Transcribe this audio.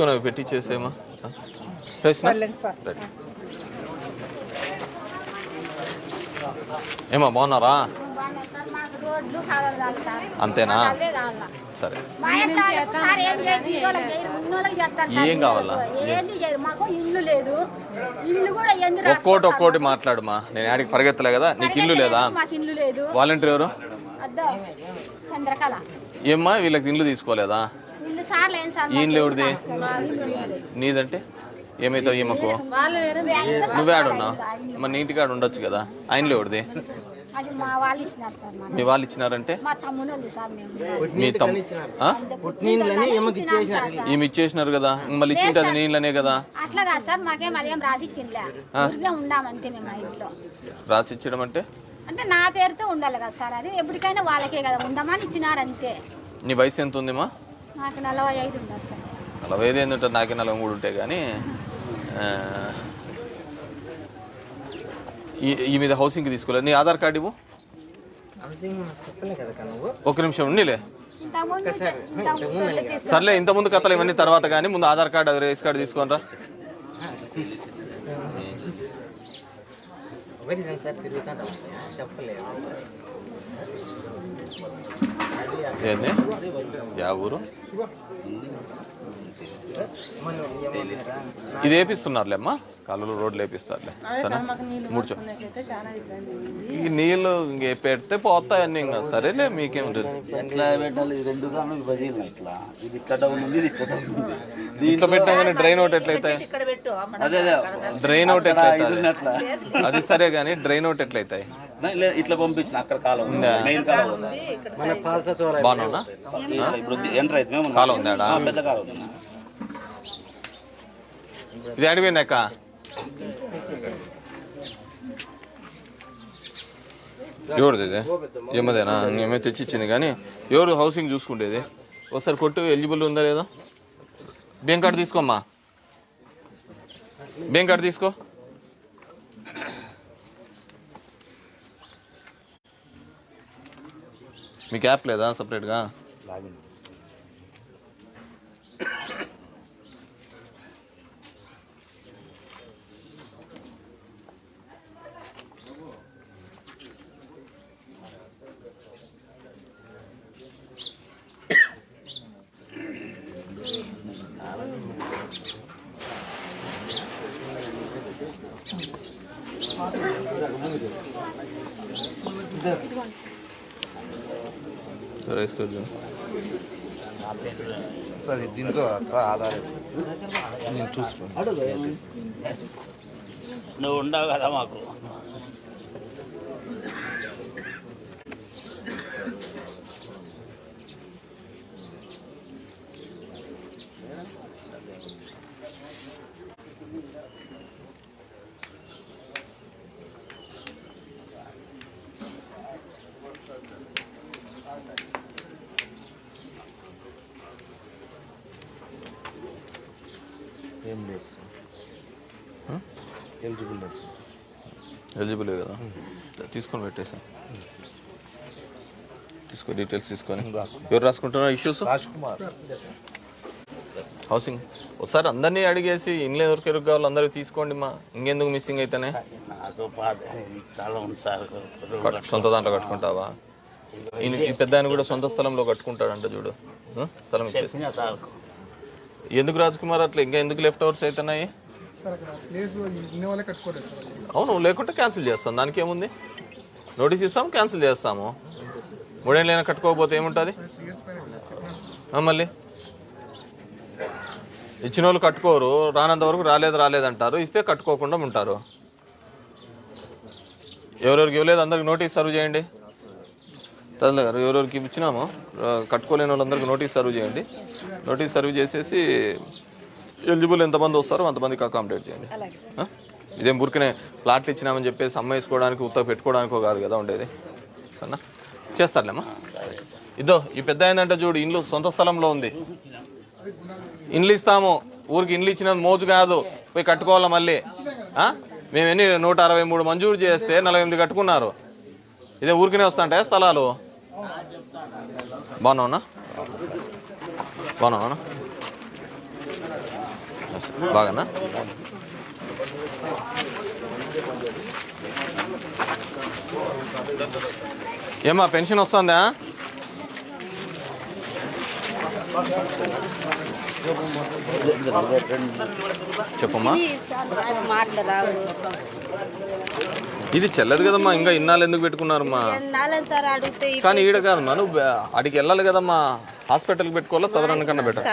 తీసుకొని అవి పెట్టి చేసేమా. ఏమా బాగున్నారా? అంతేనా? సరే. ఏం కావాలా? ఒక్కోటి ఒక్కోటి మాట్లాడుమా. నేను ఆడికి పరిగెత్తలే కదా నీకు ఇల్లు లేదా? వాలంటీర్ ఎవరు? ఏమ్మా వీళ్ళకి ఇల్లు తీసుకోలేదా? ఈయనలు ఎవరిది నీదంటే ఏమైతావు ఈమెకు నువ్వే ఆడున్నావు మరి నీ ఇంటికాడ ఉండొచ్చు కదా. ఆయనలో ఎవరిది అది మా వాళ్ళు ఇచ్చినారు సార్ మా మీ వాళ్ళు ఇచ్చినారంటే? మా తమ్ముడు ఇచ్చేసినారు. ఈమె ఇచ్చేసినారు కదా. మళ్ళీ ఇచ్చింటే అది నీళ్ళనే కదా? అట్లా కాదు సార్. మాకేం అదేం రాసి రాసి ఇచ్చడం అంటే? అంటే నా పేరుతో ఉండాలి కదా సార్. అది ఎప్పటికైనా వాళ్ళకే కదా. ఉండమని ఇచ్చినారు అంతే. నీ వయసు ఎంత ఉందిమా? నాకు నలభై ఐదు ఉన్నారు సార్. నలభై ఐదు ఏంది ఉంటుంది? నాకే నలభై మూడు ఉంటాయి కానీ ఈ ఈ మీద హౌసింగ్కి తీసుకోలేదు? నీ ఆధార్ కార్డు ఇవ్వు. ఒక నిమిషం తీసుకు- సర్లే ఇంతకుముందు కథలు ఇవన్నీ తర్వాత కానీ ముందు ఆధార్ కార్డు రేస్ కార్డు తీసుకొని రా ఏంది? యా ఊరు? ఇది వేపిస్తున్నారులే అమ్మా. కాలువలు రోడ్లు వేపిస్తారులే. సరే మూడు ఈ నీళ్ళు ఇంక పెడితే పోతాయి అన్నీ ఇంకా. సరేలే మీకేం ఉంటుంది ఎట్లా పెట్టాలి ఈ రెండు దాని బజీలు ఇట్లా. ఇది ఇట్లా డౌన్ ఉంది ఇది ఇట్లా డౌన్ ఉంది. ఇట్లా పెట్టినా కానీ డ్రైన్ అవుట్ అదే అదే. డ్రైన్ అవుట్ అట్లా అది? సరే కానీ డ్రైన్ అవుట్ ఎట్లయితాయి ఇట్లా పంపించిన అక్కడ కాలం ఉందా? మెయిన్ కాలం ఉందా? బాగున్నా ఇప్పుడు ఎంటర్ అయితే కాలం ఉందా పెద్ద కాలం ఇది ఇది అక్క. ఎవరిది ఇది? ఏమదేనా? ఏమే తెచ్చిచ్చింది కానీ ఎవరు హౌసింగ్ చూసుకుంటేది ఒకసారి కొట్టు ఎలిజిబుల్ ఉందా లేదా? బ్యాంక్ కార్డు తీసుకోమ్మా. బ్యాంక్ కార్డు తీసుకో. మీకు యాప్ లేదా సపరేట్గా రైస్ కార్డు సార్ ఇది దీంట్లో సార్ ఆధార్ నేను చూసుకోండి నువ్వు ఉండవు కదా మాకు ఏం లేదు సార్. ఎలిజిబుల్ లేదు సార్. ఎలిజిబుల్ కదా? తీసుకొని పెట్టేసా. తీసుకో డీటెయిల్స్ తీసుకొని. ఎవరు రాసుకుంటున్నారు? ఇష్యూస్ రాజ్ కుమార్. హౌసింగ్. ఒకసారి అందరినీ అడిగేసి ఇంట్లో ఎవరికి ఎరుగు కావాలి అందరికి తీసుకోండి మా. ఇంకెందుకు మిస్సింగ్ అయితేనే? నాకు పాత ఈ కాలం ఉంది సార్ కట్- సొంత దాంట్లో కట్టుకుంటావా? ఈయన ఈ పెద్ద ఆయన కూడా సొంత స్థలంలో కట్టుకుంటాడంట చూడు. ఆ? స్థలం ఇచ్చేసి. చెప్పిన సార్. ఎందుకు రాజ్ కుమార్ అట్లా? ఇంకా ఎందుకు లెఫ్ట్ ఓవర్స్ అవుతున్నాయి సార్ అక్కడ ప్లేస్ ఇన్ని వాళ్ళే కట్టుకోలేదు సార్. అది. అవును లేకుంటే క్యాన్సిల్ చేస్తాం. దానికి ఏముంది? నోటీస్ ఇస్తాం క్యాన్సిల్ చేస్తాము. మూడేళ్ళైనా కట్టుకోకపోతే ఏముంటుంది? త్రీ ఇయర్స్ పైన చెప్పినాను సార్. ఆ, మళ్ళీ? ఇచ్చిన వాళ్ళు కట్టుకోరు రానంత వరకు రాలేదు రాలేదు అంటారు ఇస్తే కట్టుకోకుండా ఉంటారు. ఎవరెవరికి ఇవ్వలేదు అందరికి నోటీస్ సర్వ్ చేయండి. తల్లి గారు ఎవరెవరికి ఇచ్చినామో కట్టుకోలేని వాళ్ళందరికీ నోటీస్ సర్వ్ చేయండి. నోటీస్ సర్వ్ చేసేసి ఎలిజిబుల్ ఎంతమంది వస్తారో అంతమందికి అకామిడేట్ చేయండి? ఇదేం ఊరికనే ప్లాట్లు ఇచ్చినామని చెప్పేసి అమ్మేసుకోవడానికి ఉత్త పెట్టుకోవడానికో కాదు కదా ఉండేది. సరేనా? చేస్తారులేమ్మా? ఇదో ఈ పెద్ద ఏంటంటే చూడు ఇండ్లు సొంత స్థలంలో ఉంది. ఇండ్లు ఇస్తాము. ఊరికి ఇండ్లు ఇచ్చిన మోజు కాదు. పోయి కట్టుకోవాలా మళ్ళీ? మేము ఎన్ని నూట అరవై మూడు మంజూరు చేస్తే నలభై ఎనిమిది కట్టుకున్నారు. ఇదే ఊరికనే వస్తాంటాయా స్థలాలు? బాగున్నావునా బాగున్నావునా బాగానా ఏమా పెన్షన్ వస్తుందా? చెప్పమ్మా. ఇది చెల్లదు కదమ్మా ఇంకా ఇన్నాళ్ళు ఎందుకు పెట్టుకున్నారమ్మా? కానీ ఈడ కాదమ్మా నువ్వు అడిగి వెళ్ళాలి కదమ్మా హాస్పిటల్కి పెట్టుకోవాలా సదరణ కన్నా బెటర్.